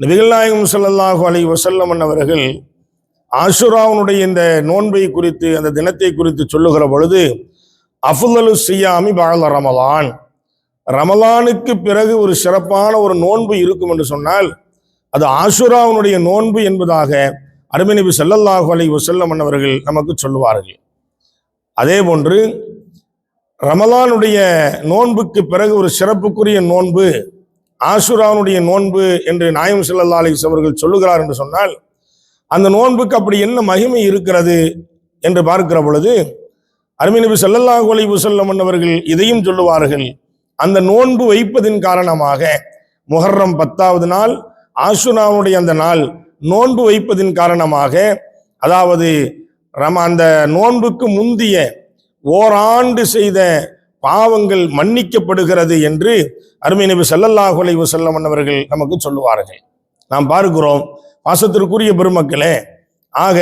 நபிகள் நாயகம் ஸல்லல்லாஹு அலைஹி வஸல்லம் அவர்கள் ஆஷுராவுனுடைய இந்த நோன்பை குறித்து அந்த தினத்தை குறித்து சொல்லுகிற பொழுது அஃதலு சியாமி பால ரமலான். ரமலானுக்கு பிறகு ஒரு சிறப்பான ஒரு நோன்பு இருக்கும் என்று சொன்னால் அது ஆஷுராவுனுடைய நோன்பு என்பதாக அருமை நபி ஸல்லல்லாஹு அலைஹி வஸல்லம் அவர்கள் நமக்கு சொல்லுவார்கள். அதே போன்று ரமலானுடைய நோன்புக்கு பிறகு ஒரு சிறப்புக்குரிய நோன்பு ஆசுரானுடைய நோன்பு என்று நாயம் ஸல்லல்லாஹு அலிஸ் அவர்கள் சொல்லுகிறார் என்று சொன்னால் அந்த நோன்புக்கு அப்படி என்ன மகிமை இருக்கிறது என்று பார்க்கிற பொழுது அருமிநபி நபி ஸல்லல்லாஹு அலைஹி அவர்கள் இதையும் சொல்லுவார்கள். அந்த நோன்பு வைப்பதின் காரணமாக முஹர்ரம் பத்தாவது நாள் ஆசுராவுடைய அந்த நாள் நோன்பு வைப்பதின் காரணமாக அதாவது ரம அந்த நோன்புக்கு முந்திய ஓராண்டு செய்த பாவங்கள் மன்னிக்கப்படுகிறது என்று அருமை நபி சல்லல்லாஹு அலைவு வஸல்லம் அவர்கள் நமக்கு சொல்லுவார்கள். நாம் பார்க்கிறோம் பாசத்திற்குரிய பெருமக்களே ஆக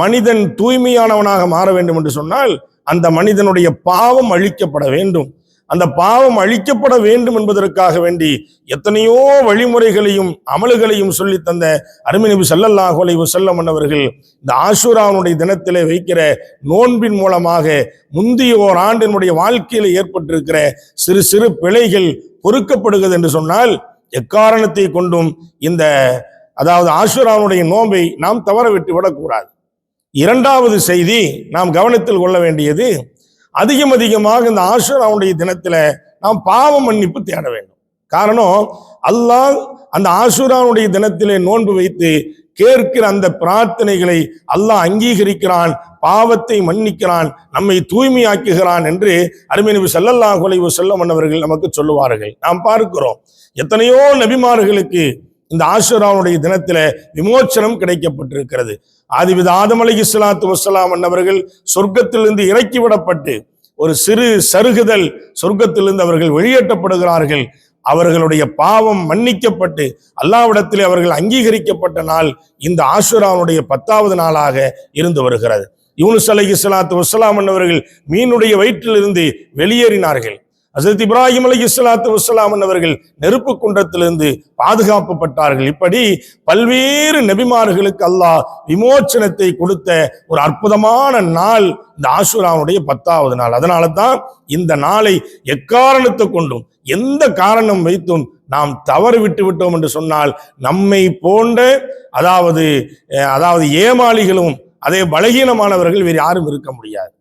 மனிதன் தூய்மையானவனாக மாற வேண்டும் என்று சொன்னால் அந்த மனிதனுடைய பாவம் அழிக்கப்பட வேண்டும். அந்த பாவம் அழிக்கப்பட வேண்டும் என்பதற்காக வேண்டி எத்தனையோ வழிமுறைகளையும் அமல்களையும் சொல்லி தந்த அருமை நபி அலைவு செல்லம் அவர்கள் இந்த ஆசுராவனுடைய தினத்திலே வைக்கிற நோன்பின் மூலமாக முந்தைய ஓர் ஆண்டினுடைய வாழ்க்கையில் ஏற்பட்டிருக்கிற சிறு சிறு பிழைகள் பொறுக்கப்படுகிறது என்று சொன்னால் எக்காரணத்தை கொண்டும் இந்த அதாவது ஆஷுராவுடைய நோன்பை நாம் தவற விட்டு விடக்கூடாது. இரண்டாவது செய்தி நாம் கவனத்தில் கொள்ள வேண்டியது அதிகம் அதிகமாக இந்த ஆஷுராவுடைய தினத்துல நாம் பாவ மன்னிப்பு தேட வேண்டும். காரணம் அல்லாஹ் அந்த ஆசுராவுடைய தினத்திலே நோன்பு வைத்து கேட்கிற அந்த பிரார்த்தனைகளை அல்லாஹ் அங்கீகரிக்கிறான் பாவத்தை மன்னிக்கிறான் நம்மை தூய்மையாக்குகிறான் என்று அருமை நபி குலைவு செல்ல மன்னவர்கள் அவர்கள் நமக்கு சொல்லுவார்கள். நாம் பார்க்கிறோம் எத்தனையோ நபிமார்களுக்கு இந்த ஆசுராவுடைய தினத்தில் விமோச்சனம் கிடைக்கப்பட்டிருக்கிறது. ஆதிவித ஆதம் அலி இஸ்லாத்து வசலாம் அன்னவர்கள் சொர்க்கத்திலிருந்து இறக்கி விடப்பட்டு ஒரு சிறு சருகுதல் சொர்க்கத்திலிருந்து அவர்கள் வெளியேற்றப்படுகிறார்கள். அவர்களுடைய பாவம் மன்னிக்கப்பட்டு அல்லாவிடத்திலே அவர்கள் அங்கீகரிக்கப்பட்ட நாள் இந்த ஆசுராவுடைய பத்தாவது நாளாக இருந்து வருகிறது. யூனுஸ் அலை இஸ்லாத்து வசலாம் அன்னவர்கள் மீனுடைய வயிற்றிலிருந்து வெளியேறினார்கள். ஹசரத் இப்ராஹிம் அலி இஸ்லாத்து வசலாம் அவர்கள் நெருப்பு குண்டத்திலிருந்து பாதுகாக்கப்பட்டார்கள் இப்படி பல்வேறு நபிமார்களுக்கு அல்லாஹ் விமோச்சனத்தை கொடுத்த ஒரு அற்புதமான நாள் இந்த ஆசுராவுடைய பத்தாவது நாள். அதனால தான் இந்த நாளை எக்காரணத்தை கொண்டும் எந்த காரணம் வைத்தும் நாம் தவறு விட்டு விட்டோம் என்று சொன்னால் நம்மை போன்ற அதாவது அதாவது ஏமாளிகளும் அதே பலகீனமானவர்கள் வேறு யாரும் இருக்க முடியாது.